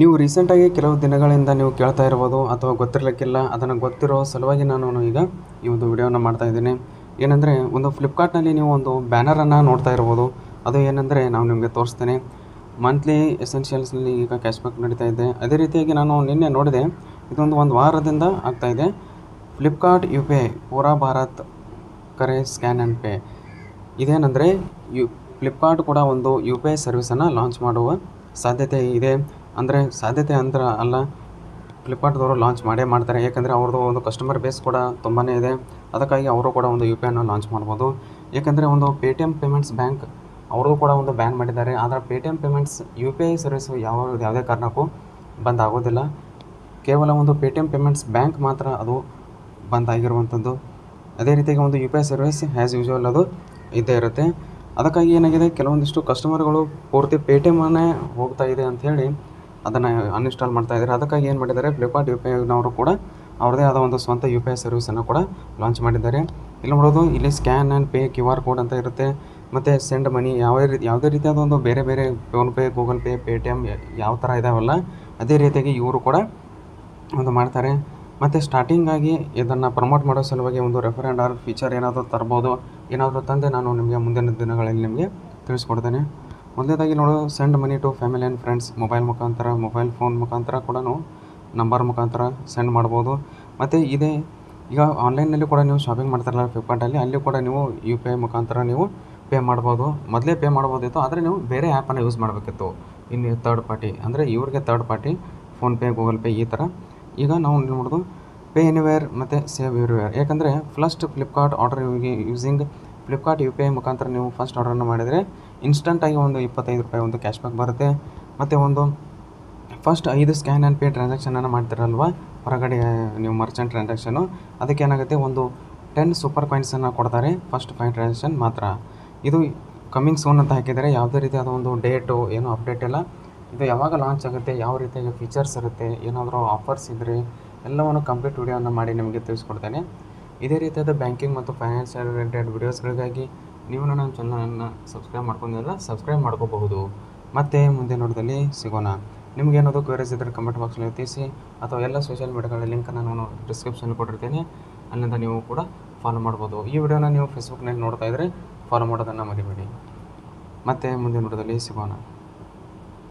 ನೀವು ರೀಸೆಂಟಾಗಿ ಕೆಲವು ದಿನಗಳಿಂದ ನೀವು ಕೇಳ್ತಾ ಇರ್ಬೋದು ಅಥವಾ ಗೊತ್ತಿರಲಿಕ್ಕಿಲ್ಲ, ಅದನ್ನು ಗೊತ್ತಿರೋ ಸಲುವಾಗಿ ನಾನು ಈಗ ಈ ಒಂದು ವಿಡಿಯೋನ ಮಾಡ್ತಾ ಇದ್ದೀನಿ. ಏನಂದರೆ, ಒಂದು ಫ್ಲಿಪ್ಕಾರ್ಟ್ನಲ್ಲಿ ನೀವು ಒಂದು ಬ್ಯಾನರನ್ನು ನೋಡ್ತಾ ಇರ್ಬೋದು. ಅದು ಏನಂದರೆ ನಾವು ನಿಮಗೆ ತೋರಿಸ್ತೇನೆ. ಮಂತ್ಲಿ ಎಸೆನ್ಷಿಯಲ್ಸ್ನಲ್ಲಿ ಈಗ ಕ್ಯಾಶ್ಬ್ಯಾಕ್ ನಡೀತಾ ಇದೆ. ಅದೇ ರೀತಿಯಾಗಿ ನಾನು ನಿನ್ನೆ ನೋಡಿದೆ, ಇದೊಂದು ಒಂದು ವಾರದಿಂದ ಆಗ್ತಾ ಇದೆ. ಫ್ಲಿಪ್ಕಾರ್ಟ್ ಯು ಪಿ ಐ ಪೂರಾ ಭಾರತ್ ಕರೆ ಸ್ಕ್ಯಾನ್ ಆ್ಯಂಡ್ ಪೇ. ಇದೇನೆಂದರೆ, ಯು ಫ್ಲಿಪ್ಕಾರ್ಟ್ ಕೂಡ ಒಂದು ಯು ಪಿ ಐ ಸರ್ವಿಸನ್ನು ಲಾಂಚ್ ಮಾಡುವ ಸಾಧ್ಯತೆ ಇದೆ. ಅಂದರೆ ಸಾಧ್ಯತೆ ಅಂತ ಅಲ್ಲ. ಫ್ಲಿಪ್ಕಾರ್ಟ್ದವರು ಲಾಂಚ್ ಮಾಡೇ ಮಾಡ್ತಾರೆ. ಯಾಕಂದರೆ ಅವ್ರದ್ದು ಒಂದು ಕಸ್ಟಮರ್ ಬೇಸ್ ಕೂಡ ತುಂಬಾ ಇದೆ. ಅದಕ್ಕಾಗಿ ಅವರು ಕೂಡ ಒಂದು ಯು ಪಿ ಐನ ಲಾಂಚ್ ಮಾಡ್ಬೋದು. ಏಕೆಂದರೆ ಒಂದು Paytm payments bank ಅವ್ರದ್ದು ಕೂಡ ಒಂದು ಬ್ಯಾನ್ ಮಾಡಿದ್ದಾರೆ. ಆದರೆ Paytm payments U P I service ಯಾವ, ಯಾವುದೇ ಕಾರಣಕ್ಕೂ ಬಂದ್ ಆಗೋದಿಲ್ಲ. ಕೇವಲ ಒಂದು Paytm payments bank ಮಾತ್ರ ಅದು ಬಂದ್ ಆಗಿರುವಂಥದ್ದು ಅದೇ ರೀತಿಯಾಗಿ ಒಂದು U P I service as usual ಅದು ಇದ್ದೇ ಇರುತ್ತೆ. ಅದಕ್ಕಾಗಿ ಏನಾಗಿದೆ? ಕೆಲವೊಂದಿಷ್ಟು ಕಸ್ಟಮರ್ಗಳು ಪೂರ್ತಿ ಪೇ ಟಿ ಎಮ್ಮನ್ನೇ ಹೋಗ್ತಾ ಇದೆ ಅಂಥೇಳಿ ಅದನ್ನು ಅನ್ಇನ್ಸ್ಟಾಲ್ ಮಾಡ್ತಾ ಇದ್ದಾರೆ. ಅದಕ್ಕಾಗಿ ಏನು ಮಾಡಿದ್ದಾರೆ? ಫ್ಲಿಪ್ಕಾರ್ಟ್ ಯು ಪಿ ಐನವರು ಕೂಡ ಅವ್ರದ್ದೇ ಆದ ಒಂದು ಸ್ವಂತ ಯು ಪಿ ಐ ಸರ್ವಿಸನ್ನು ಕೂಡ ಲಾಂಚ್ ಮಾಡಿದ್ದಾರೆ. ಇಲ್ಲಿ ನೋಡೋದು, ಇಲ್ಲಿ scan and pay Q R code ಅಂತ ಇರುತ್ತೆ. ಮತ್ತು ಸೆಂಡ್ ಮನಿ ಯಾವ ರೀತಿ ಯಾವುದೇ ರೀತಿಯಾದ ಒಂದು ಬೇರೆ ಬೇರೆ PhonePe Google Pay Paytm ಯಾವ ಥರ ಇದಾವಲ್ಲ, ಅದೇ ರೀತಿಯಾಗಿ ಇವರು ಕೂಡ ಒಂದು ಮಾಡ್ತಾರೆ. ಮತ್ತು ಸ್ಟಾರ್ಟಿಂಗಾಗಿ ಇದನ್ನು ಪ್ರಮೋಟ್ ಮಾಡೋ ಸಲುವಾಗಿ ಒಂದು ರೆಫರೆಂಡ್ ಆರ್ ಫೀಚರ್ ಏನಾದರೂ ತರ್ಬೋದು, ಏನಾದರೂ ತಂದೆ ನಾನು ನಿಮಗೆ ಮುಂದಿನ ದಿನಗಳಲ್ಲಿ ನಿಮಗೆ ತಿಳಿಸ್ಕೊಡ್ತೇನೆ. ಮೊದಲನೇದಾಗಿ ನೋಡು send money to family and friends mobile ಮುಖಾಂತರ ಮೊಬೈಲ್ ಫೋನ್ ಮುಖಾಂತರ ಕೂಡ ನಂಬರ್ ಮುಖಾಂತರ ಸೆಂಡ್ ಮಾಡ್ಬೋದು. ಮತ್ತು ಇದೇ, ಈಗ ಆನ್ಲೈನಲ್ಲಿ ಕೂಡ ನೀವು ಶಾಪಿಂಗ್ ಮಾಡ್ತಾರಲ್ಲ ಫ್ಲಿಪ್ಕಾರ್ಟಲ್ಲಿ ಅಲ್ಲಿ ಕೂಡ ನೀವು ಯು ಪಿ ಐ ಮುಖಾಂತರ ನೀವು ಪೇ ಮಾಡ್ಬೋದು. ಮೊದಲೇ ಪೇ ಮಾಡ್ಬೋದಿತ್ತು, ಆದರೆ ನೀವು ಬೇರೆ ಆ್ಯಪನ್ನು ಯೂಸ್ ಮಾಡಬೇಕಿತ್ತು. ಇನ್ನು ತರ್ಡ್ ಪಾರ್ಟಿ ಅಂದರೆ ಇವ್ರಿಗೆ third party PhonePe Google Pay ಈ ಥರ ಈಗ ನಾವು ನೋಡೋದು ಪೇ ಎನಿವೇರ್ ಮತ್ತು ಸೇವ್ ಎವ್ರಿವೇರ್ ಯಾಕಂದರೆ first Flipkart order using Flipkart U P I ಮುಖಾಂತರ ನೀವು ಫಸ್ಟ್ ಆರ್ಡರನ್ನು ಮಾಡಿದರೆ ಇನ್ಸ್ಟಂಟಾಗಿ ಒಂದು ಇಪ್ಪತ್ತೈದು ರೂಪಾಯಿ ಒಂದು ಕ್ಯಾಶ್ ಬ್ಯಾಕ್ ಬರುತ್ತೆ. ಮತ್ತು ಒಂದು ಫಸ್ಟ್ ಐದು ಸ್ಕ್ಯಾನ್ ಆ್ಯಂಡ್ ಪೇ ಟ್ರಾನ್ಸಾಕ್ಷನನ್ನು ಮಾಡ್ತಿರಲ್ವ? ಹೊರಗಡೆ ನೀವು ಮರ್ಚೆಂಟ್ ಟ್ರಾನ್ಸಾಕ್ಷನು ಅದಕ್ಕೆ ಏನಾಗುತ್ತೆ? ಒಂದು ಟೆನ್ ಸೂಪರ್ ಕಾಯಿನ್ಸನ್ನು ಕೊಡ್ತಾರೆ ಫಸ್ಟ್ ಫೈವ್ ಟ್ರಾನ್ಸಾಕ್ಷನ್ ಮಾತ್ರ. ಇದು ಕಮ್ಮಿಂಗ್ ಸೋನ್ ಅಂತ ಹಾಕಿದರೆ ಯಾವುದೇ ರೀತಿಯಾದ ಒಂದು ಡೇಟು ಏನು ಅಪ್ಡೇಟ್ ಇಲ್ಲ. ಇದು ಯಾವಾಗ ಲಾಂಚ್ ಆಗುತ್ತೆ, ಯಾವ ರೀತಿಯಾಗಿ ಫೀಚರ್ಸ್ ಇರುತ್ತೆ, ಏನಾದರೂ ಆಫರ್ಸ್ ಇದ್ದರೆ ಎಲ್ಲವನ್ನು ಕಂಪ್ಲೀಟ್ ವಿಡಿಯೋನ ಮಾಡಿ ನಿಮಗೆ ತಿಳಿಸ್ಕೊಡ್ತೇನೆ. ಇದೇ ರೀತಿಯಾದ ಬ್ಯಾಂಕಿಂಗ್ ಮತ್ತು ಫೈನಾನ್ಸ್ ರಿಲೇಟೆಡ್ ವಿಡಿಯೋಸ್ಗಳಿಗಾಗಿ ನೀವು ನನ್ನ ಚಾನಲನ್ನು ಸಬ್ಸ್ಕ್ರೈಬ್ ಮಾಡ್ಕೊಂಡಿಲ್ಲ ಸಬ್ಸ್ಕ್ರೈಬ್ ಮಾಡ್ಕೋಬಹುದು. ಮತ್ತೆ ಮುಂದೆ ನೋಡೋದಲ್ಲಿ ಸಿಗೋಣ. ನಿಮ್ಗೆ ಏನಾದರೂ ಕ್ವೇರೀಸ್ ಇದ್ದರೆ ಕಮೆಂಟ್ ಬಾಕ್ಸಲ್ಲಿ ತಿಳಿಸಿ, ಅಥವಾ ಎಲ್ಲ ಸೋಷಿಯಲ್ ಮೀಡಿಯಾಗಳ ಲಿಂಕನ್ನು ನಾನು ಡಿಸ್ಕ್ರಿಪ್ಷನ್ ಕೊಟ್ಟಿರ್ತೀನಿ. ಅಲ್ಲಿಂದ ನೀವು ಕೂಡ ಫಾಲೋ ಮಾಡ್ಬೋದು. ಈ ವಿಡಿಯೋನ ನೀವು ಫೇಸ್ಬುಕ್ನಲ್ಲಿ ನೋಡ್ತಾ ಇದ್ದರೆ ಫಾಲೋ ಮಾಡೋದನ್ನು ಮರಿಬೇಡಿ. ಮತ್ತೆ ಮುಂದೆ ನೋಡೋದಲ್ಲಿ ಸಿಗೋಣ.